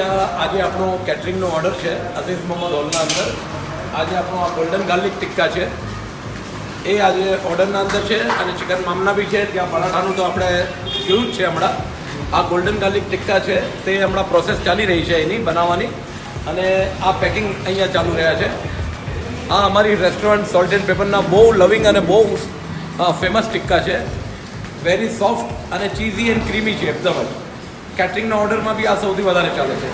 આ આજે આપણો કેટરિંગનો ઓર્ડર છે, અઝીઝ મોહમ્મદ હોલના અંદર. આજે આપણો આ ગોલ્ડન ગાર્લિક ટિક્કા છે. એ આજે ઓર્ડરના અંદર છે અને ચિકન મામના બી છે ત્યાં પરાઠાનું તો આપણે જોયું જ છે હમણાં. આ ગોલ્ડન ગાર્લિક ટિક્કા છે, તે હમણાં પ્રોસેસ ચાલી રહી છે એની બનાવવાની. અને આ પેકિંગ અહીંયા ચાલુ રહ્યા છે. આ અમારી રેસ્ટોરન્ટ સોલ્ટ એન્ડ પેપરના બહુ લવિંગ અને બહુ ફેમસ ટિક્કા છે. વેરી સોફ્ટ અને ચીઝી એન્ડ ક્રીમી છે, એકદમ જ. કેટરિંગના ઓર્ડરમાં બી આ સૌથી વધારે ચાલે છે.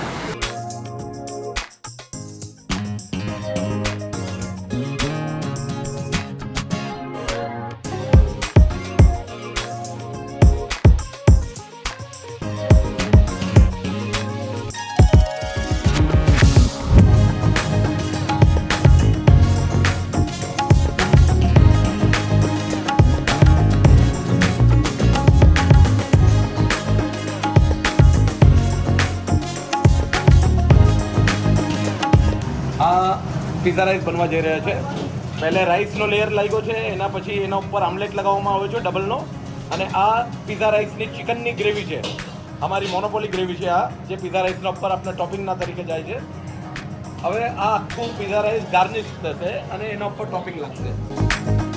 પીઝા રાઈસ બનવા જઈ રહ્યા છે. પહેલે રાઈસનો લેયર લાગ્યો છે, એના પછી એના ઉપર આમલેટ લગાવવામાં આવ્યો છે ડબલનો અને આ પીઝા રાઈસની ચિકનની ગ્રેવી છે. અમારી મોનોપોલી ગ્રેવી છે આ, જે પીઝા રાઈસના ઉપર આપણે ટોપિંગના તરીકે જાય છે. હવે આ આખું પીઝા રાઈસ ગાર્નિશ થશે અને એના ઉપર ટોપિંગ લાગશે.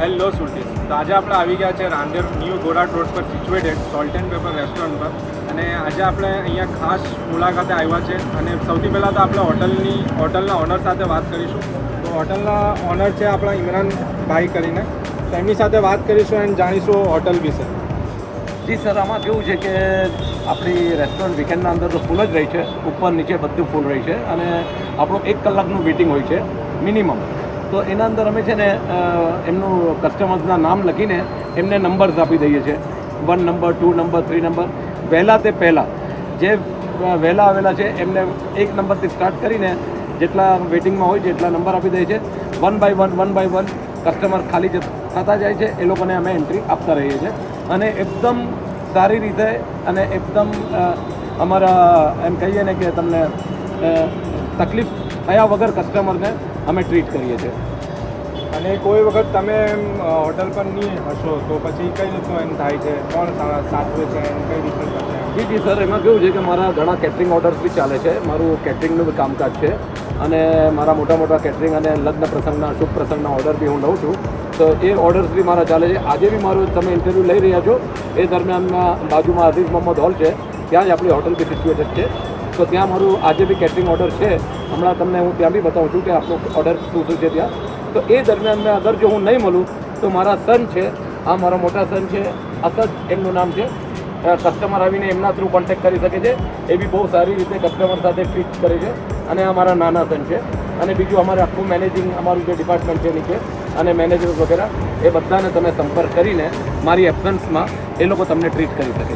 હેલો સુરતીસ તો આજે આપણે આવી ગયા છે રાંદેર ન્યૂ ગોરાટ રોડ પર situated salt and pepper restaurant પર. અને આજે આપણે અહીંયા ખાસ મુલાકાતે આવ્યા છે. અને સૌથી પહેલાં તો આપણે હોટલની હોટલના ઓનર સાથે વાત કરીશું. તો હોટલના ઓનર છે આપણા ઇમરાનભાઈ કરીને. તો એમની સાથે વાત કરીશું એન્ડ જાણીશું હોટલ વિશે. જી સર, આમાં કેવું છે કે આપણી રેસ્ટોરન્ટ વીકેન્ડના અંદર તો ફૂલ જ રહી છે. ઉપર નીચે બધું ફૂલ રહી છે. અને આપણું એક કલાકનું વેઇટિંગ હોય છે. મિનિમમ તો એના અંદર અમે છે ને એમનું કસ્ટમર્સના નામ લખીને એમને નંબર્સ આપી દઈએ છીએ. One number two number three number વહેલા તે પહેલાં. જે વહેલા આવેલા છે, એમને એક નંબરથી સ્ટાર્ટ કરીને જેટલા વેઇટિંગમાં હોય છે એટલા નંબર આપી દઈએ છીએ. One by one one by one customer ખાલી થતા જાય છે. એ લોકોને અમે એન્ટ્રી આપતા રહીએ છીએ. અને એકદમ સારી રીતે અને એકદમ અમારા એમ કહીએ ને કે તમને તકલીફ થયા વગર કસ્ટમરને અમે ટ્રીટ કરીએ છીએ. અને કોઈ વખત તમે એમ હોટલ પર નહીં હશો તો પછી કઈ રીતનું એમ થાય છે? કોણ સાચવે છે એમ કઈ રીતનું કરશે જી જી સર એમાં કેવું છે કે મારા ઘણા કેટરિંગ ઓર્ડર્સ બી ચાલે છે. મારું કેટરિંગનું બી કામકાજ છે. અને મારા મોટા મોટા કેટરિંગ અને લગ્ન પ્રસંગના શુભ પ્રસંગના ઓર્ડર બી હું લઉં છું. તો એ ઓર્ડર્સ બી મારા ચાલે છે. આજે બી મારું તમે ઇન્ટરવ્યૂ લઈ રહ્યા છો. એ દરમિયાન બાજુમાં અઝીઝ મોહમ્મદ હોલ છે. ત્યાં જ આપણી હોટલ બી સિચ્યુએટેડ છે. તો ત્યાં મારું આજે બી કેટરિંગ ઓર્ડર છે. હમણાં તમને હું ત્યાં બી બતાવું છું કે આપણો ઓર્ડર શું શું છે ત્યાં. તો એ દરમિયાન મેં અગર જો હું નહીં મળું, તો મારા સન છે આ મારા મોટા સન છે, અસદ એમનું નામ છે. કસ્ટમર આવીને એમના થ્રુ કોન્ટેક્ટ કરી શકે છે. એ બી બહુ સારી રીતે કસ્ટમર સાથે ટ્રીટ કરે છે. અને આ મારા નાના સન છે. અને બીજું અમારે આખું મેનેજિંગ અમારું જે ડિપાર્ટમેન્ટ છે નીચે, અને મેનેજર વગેરે, એ બધાને તમે સંપર્ક કરીને મારી એબસન્સમાં એ લોકો તમને ટ્રીટ કરી શકે છે.